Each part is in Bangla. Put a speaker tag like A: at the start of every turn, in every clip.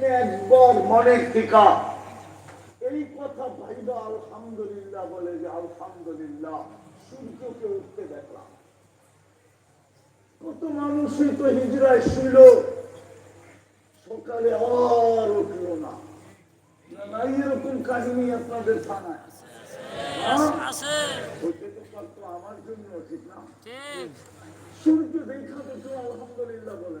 A: দিনে একবার মনের টিকা। এই কথা ভাইবা আলহামদুলিল্লাহ বলে যে আলহামদুলিল্লাহ সূর্যকে উঠতে দেখলাম। কত মানুষই তো হিজড়ায় শুইল সকালে আর উঠল না। এরকম কাহিনী আপনাদের থানায়। হ্যাঁ? আমার জন্য ঠিক না। সূর্য দেখা তো আলহামদুলিল্লাহ বলে।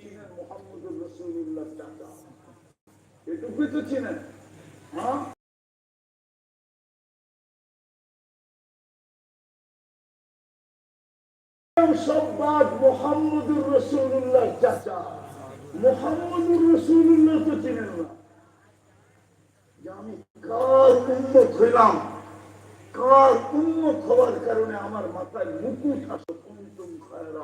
A: রসুল্লাহ চাচা এটুকুই তো চিনেন। হ্যাঁ? কারণে আমার মাথায় মুকুট আসো কুন্তুম খায়রা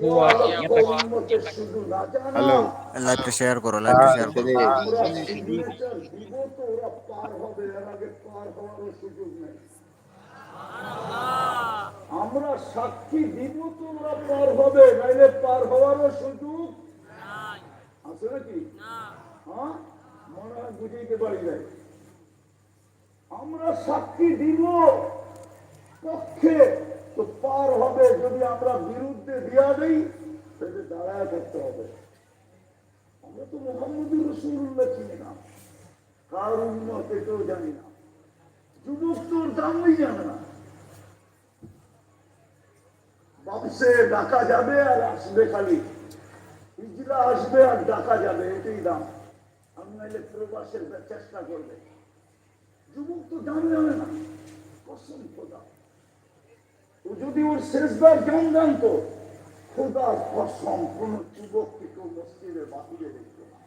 B: হুয়া
A: না
C: লাইভটা শেয়ার করো লাইভটা শেয়ার করো
A: আমরা সিগনেচার দিব তো ওরা পার হবে এর আগে পার হওয়ারও সুযোগ নেই আমরা সাক্ষী দিব তো ওরা পার হবে নাইলে পার হওয়ারও সুযোগ আছে নাকি? হ্যাঁ? মনে হয় বুঝাইতে পারি নাই। আমরা সাক্ষী দিব। পক্ষে তো পার হবে যদি আমরা বিরুদ্ধে দেই তাহলে দাঁড়ায় থাকতে হবে। আমরা তো মোহাম্মদুর রসুল্লাহ চিনি না। কার উন্মত এটাও জানি না। যুবক তোর দামই জানে না। বাপসে ডাকা যাবে আর আসবে খালি। ইজলা আসবে আর ডাকা যাবে, এটাই দাম। আমি নাইলে প্রবাসের চেষ্টা করবে। যুবক তো দাম জানে না। কসম খোদা। ও যদি ওর শেষবার জ্ঞান জানতো খোদার কসম কোন যুবককে কেউ মসজিদে বাহিরে দেখতো না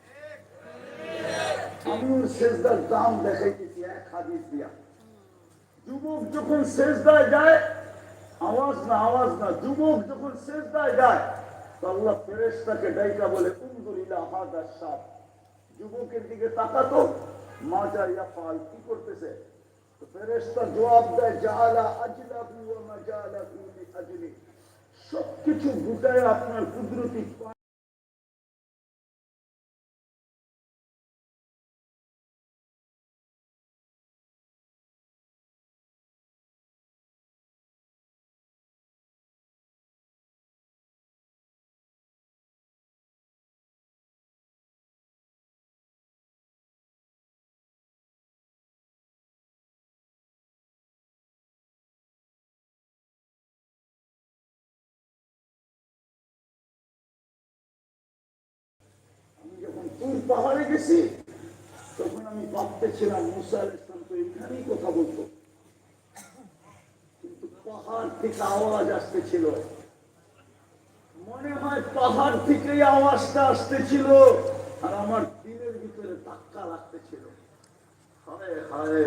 A: আমি ওর শেষদার দাম দেখাইতেছি এক হাদিস দিয়া যুবক যখন শেষদায় যায় আওয়াজ না আওয়াজ না যুবক যখন শেষদায় যায় তো আল্লাহ ফেরেশতাকে ডাইকা বলে উন্দুরিলা হাদা সাপ যুবকের দিকে তাকাতো মাজা ইয়াফাল কি করতেছে তো ফেরেশতা জবাব দেয় জালা আজলাবু ওয়া মাজালাবু লিআজলি সবকিছু গুটায় আপনার কুদরতি পাহাড়ে গেছি, তখন আমি ভাবতেছিলাম, মুসা আল ইসলাম তো এখানেই কথা বলতো। কিন্তু পাহাড় থেকে আওয়াজ আসতেছিল। মনে হয় পাহাড় থেকেই আওয়াজটা আসতেছিল আর আমার দিনের ভিতরে ধাক্কা লাগতেছিল। হায় হায়,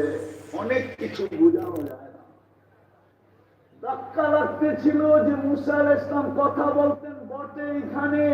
A: অনেক কিছু বোঝানো যায় না। ধাক্কা লাগতেছিল যে মুসা ইসলাম কথা বলতেন, বটে এখানে।